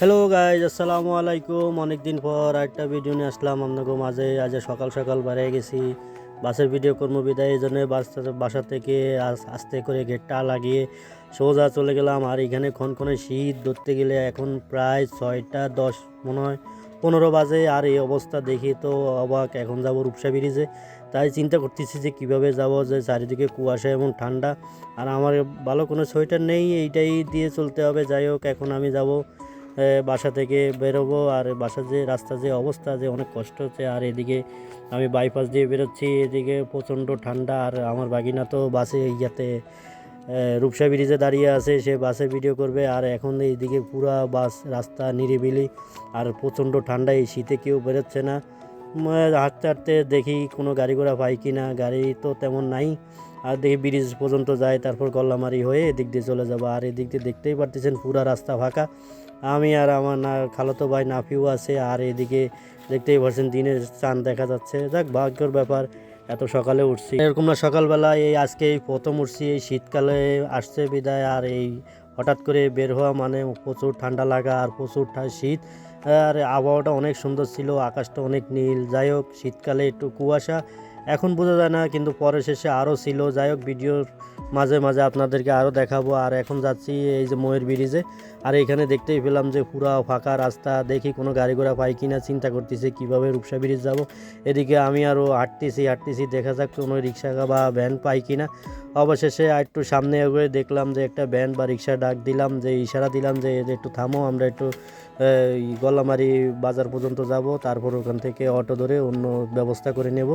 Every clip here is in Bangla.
আসসালামু আলাইকুম। অনেকদিন পর একটা ভিডিও নিয়ে আসলাম। আপনাকে মাঝে আজ সকাল সকাল বাইরে গেছি। বাসের ভিডিও কর্ম বিদায়। এই জন্য বাস বাসা থেকে আস- আস্তে করে গেটটা লাগিয়ে সোজা চলে গেলাম। আর এখানে ক্ষণক্ষণে শীত ধরতে গেলে এখন প্রায় ছয়টা দশ, মনে হয় পনেরো বাজে। আর এই অবস্থা দেখি তো অবাক। এখন যাব রূপসা ব্রিজে। তাই চিন্তা করতেছি যে কীভাবে যাব যে চারিদিকে কুয়াশা এবং ঠান্ডা। আর আমার ভালো কোনো সোয়েটার নেই। এইটাই দিয়ে চলতে হবে। যাই হোক, এখন আমি যাব বাসা থেকে বেরোবো আর বাসার যে রাস্তা, যে অবস্থা, যে অনেক কষ্ট হচ্ছে। আর এদিকে আমি বাইপাস দিয়ে বেরোচ্ছি। এদিকে প্রচণ্ড ঠান্ডা আর আমার বাগিনা তো বাসে ইয়াতে রূপসা ব্রিজে দাঁড়িয়ে আছে। সে বাসে ভিডিও করবে। আর এখন এইদিকে পুরা বাস রাস্তা নিরিবিলি আর প্রচণ্ড ঠান্ডা। এই শীতে কেউ বেরোচ্ছে না। হাঁটতে হাঁটতে দেখি কোনো গাড়ি ঘোড়া পাই কি না, গাড়ি তো তেমন নাই। আর দেখি ব্রিজ পর্যন্ত যায়, তারপর গল্লামারি হয়ে এদিক দিয়ে চলে যাব। আর এদিক দিয়ে দেখতেই পারতেছেন পুরা রাস্তা ফাঁকা। আমি আর আমার না, খালাতো ভাই নাফিও আছে। আর এদিকে দেখতেই পাচ্ছেন দিনের চাঁদ দেখা যাচ্ছে। যাক, ভাগ্যর ব্যাপার, এত সকালে উঠছি। এরকম না, সকালবেলা এই আজকে এই প্রথম উঠছি, এই শীতকালে আসছে বিদায়। আর এই হঠাৎ করে বের হওয়া মানে প্রচুর ঠান্ডা লাগা, আর প্রচুর শীত। আর আবহাওয়াটা অনেক সুন্দর ছিল, আকাশটা অনেক নীল। যাই হোক, শীতকালে একটু কুয়াশা। এখন বোঝা যায় না, কিন্তু পরে শেষে আরও ছিল। যাই হোক, ভিডিওর মাঝে মাঝে আপনাদেরকে আরও দেখাবো। আর এখন যাচ্ছি এই যে ময়ূর ব্রিজে। আর এখানে দেখতেই পেলাম যে পুরা ফাঁকা রাস্তা। দেখি কোনো গাড়ি ঘোড়া পাই কিনা, চিন্তা করতেছি কীভাবে রূপসা ব্রিজ যাব। এদিকে আমি আরও হাঁটতেছি হাঁটতেছি, দেখা যাক কোনো রিক্সা বা ভ্যান পাই কি না অবশেষে একটু সামনে এগিয়ে দেখলাম যে একটা ভ্যান বা রিক্সা ডাক দিলাম, যে ইশারা দিলাম যে একটু থামো, আমরা একটু এই, গল্লামারি বাজার পর্যন্ত যাব তারপর ওখান থেকে অটো ধরে অন্য ব্যবস্থা করে নেব।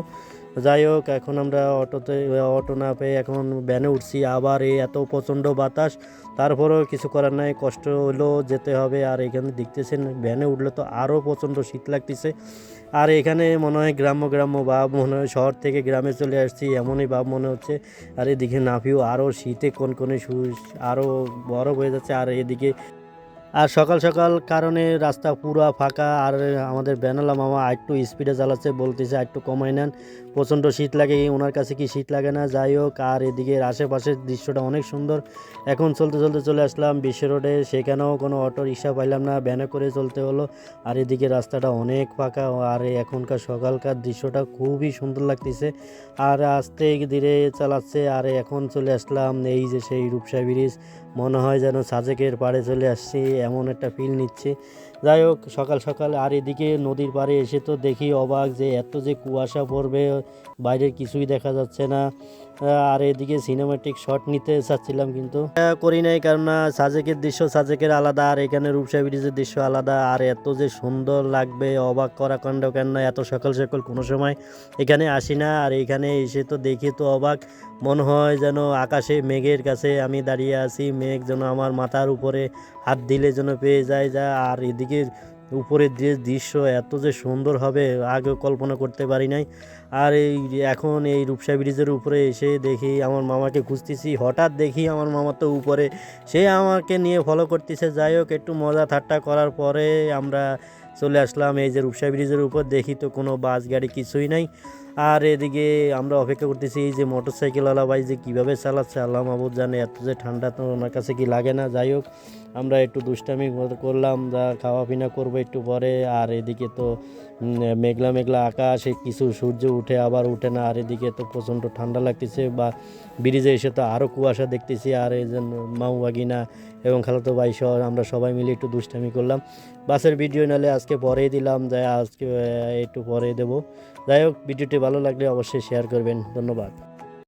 যাই হোক এখন আমরা অটোতে অটো না পেয়ে এখন ভ্যানে উঠছি। আবার এই এত প্রচণ্ড বাতাস তারপরেও কিছু করার নাই কষ্ট হলেও যেতে হবে। আর এখানে দেখতেছেন ভ্যানে উঠলে তো আরও প্রচণ্ড শীত লাগতেছে। আর এখানে মনে হয় গ্রাম্য গ্রাম্য ভাব মনে হয় শহর থেকে গ্রামে চলে আসছি এমনই ভাব মনে হচ্ছে। আর এদিকে নাফিও আরও শীতে কোন শুষ আরও বরফ হয়ে যাচ্ছে। আর এদিকে আর সকাল সকাল কারণে রাস্তা পুরা ফাঁকা, আর আমাদের বেনালা মামা একটু স্পিডে চালাচ্ছে, বলতেছে একটু কমাই নেন। প্রচণ্ড শীত লাগে, ওনার কাছে কি শীত লাগে না? যাই হোক, আর এদিকে আশেপাশের দৃশ্যটা অনেক সুন্দর। এখন চলতে চলতে চলে আসলাম বিশ্ব রোডে, সেখানেও কোনো অটো রিক্সা পাইলাম না ভ্যানে করে চলতে হলো। আর এদিকে রাস্তাটা অনেক ফাঁকা, আর এখনকার সকালকার দৃশ্যটা খুবই সুন্দর লাগতেছে। আর আস্তে ধীরে চালাচ্ছে, আর এখন চলে আসলাম এই যে সেই রূপসা ব্রিজ। মনে হয় যেন সাজেকের পাড়ে চলে আসছি। এমন একটা ফিল নিচ্ছে। যাই হোক, সকাল সকাল আর এদিকে নদীর পাড়ে এসে তো দেখি অবাক যে এত যে কুয়াশা পড়বে, বাইরের কিছুই দেখা যাচ্ছে না। আর এদিকে সিনেমাটিক শট নিতে চাচ্ছিলাম কিন্তু। করি নাই, কারণ সাজেকের দৃশ্য সাজেকের আলাদা, আর এখানে রূপসা ব্রিজের দৃশ্য আলাদা। আর এত যে সুন্দর লাগবে, অবাক করা কাণ্ড কেন না এত সকাল সকাল কোনো সময় এখানে আসি না। আর এখানে এসে তো দেখি তো অবাক, মনে হয় যেন আকাশে মেঘের কাছে আমি দাঁড়িয়ে আছি, মেঘ যেন আমার মাথার উপরে হাত দিলে যেন পেয়ে যায় যা। আর এদিকে উপরের যে দৃশ্য, এত যে সুন্দর হবে, আগে কল্পনা করতে পারি নাই। আর এই এখন এই রূপসা ব্রিজের উপরে এসে দেখি আমার মামাকে খুঁজতেছি। হঠাৎ দেখি আমার মামা তো উপরে। সে আমাকে নিয়ে ফলো করতেছে। যাই হোক, একটু মজা ঠাট্টা করার পরে আমরা চলে আসলাম এই যে রূপসা ব্রিজের উপর, দেখি তো কোনো বাস গাড়ি কিছুই নাই। আর এদিকে আমরা অপেক্ষা করতেছি এই যে মোটর সাইকেলওয়ালা ভাই যে কীভাবে চালাচ্ছে, আল্লাহ মাহবুদ জানে, এত যে ঠান্ডা তো ওনার কাছে কি লাগে না। যাই হোক, আমরা একটু দুষ্টামি করলাম, যা খাওয়া পিনা করব একটু পরে। আর এদিকে তো মেঘলা মেঘলা আকাশে কিছু সূর্য উঠে আবার উঠে না। আর এদিকে তো প্রচণ্ড ঠান্ডা লাগতেছে বা ব্রিজে এসে তো আরও কুয়াশা দেখতেছি। আর এই যে মাউ বাগিনা এবং খালাতো ভাই সহ আমরা সবাই মিলে একটু দুষ্টামি করলাম। বাসের ভিডিও নালে আজকে পরেই দিলাম, যাই আজকে একটু পরে দেবো। যাই হোক, ভিডিওটি ভালো লাগলে অবশ্যই শেয়ার করবেন। ধন্যবাদ।